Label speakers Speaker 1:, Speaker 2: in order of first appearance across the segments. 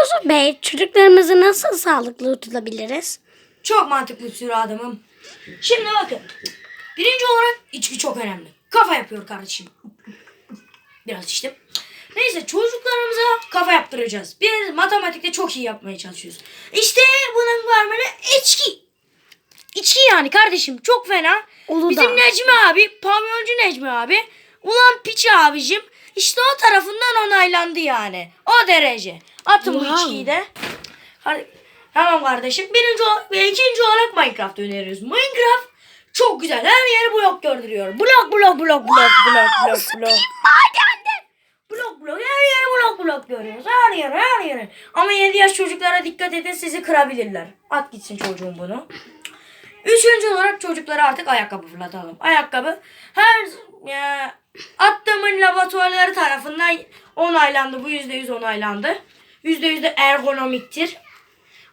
Speaker 1: Yusuf Bey çocuklarımızı nasıl sağlıklı tutabiliriz?
Speaker 2: Çok mantıklı sürü adamım. Şimdi bakın. Birinci olarak içki çok önemli. Kafa yapıyor kardeşim. Biraz içtim. Neyse çocuklarımıza kafa yaptıracağız. Biz matematikte çok iyi yapmaya çalışıyoruz. İşte bunun formülü içki. İçki yani kardeşim çok fena.
Speaker 1: Uludağ.
Speaker 2: Bizim Necmi abi, pavyoncu Necmi abi. Ulan piçi abicim. İşte o tarafından onaylandı yani. O derece. Atın bu
Speaker 1: Wow.
Speaker 2: içkiyi de. Hadi. Tamam kardeşim. Birinci ikinci olarak Minecraft öneriyoruz. Minecraft çok güzel. Her yeri blok gördürüyor. Blok blok blok blok blok blok blok. Blok blok her yeri blok blok görüyoruz. Her yer her yeri. Ama 7 yaş çocuklara dikkat edin sizi kırabilirler. At gitsin çocuğum bunu. Üçüncü olarak çocuklara artık ayakkabı fırlatalım. Ayakkabı her e, attığımın laboratuvarları tarafından onaylandı. Bu yüzde yüz onaylandı. Yüzde yüz de ergonomiktir.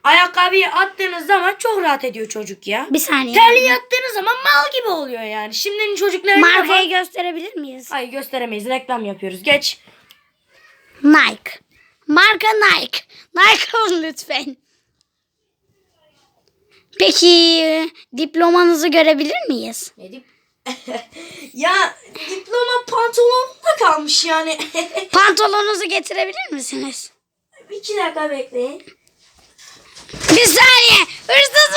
Speaker 2: Ayakkabıyı attığınız zaman çok rahat ediyor çocuk ya.
Speaker 1: Bir saniye.
Speaker 2: Terliği attığınız zaman mal gibi oluyor yani. Şimdinin çocukları
Speaker 1: Markayı gösterebilir miyiz?
Speaker 2: Ay gösteremeyiz. Reklam yapıyoruz. Geç.
Speaker 1: Nike. Marka Nike. Nike olun lütfen. Peki diplomanızı görebilir miyiz?
Speaker 2: Ne ya diploma pantolonunda kalmış yani.
Speaker 1: Pantolonunuzu getirebilir misiniz?
Speaker 2: İki dakika bekleyin.
Speaker 1: Bir saniye. Hırsız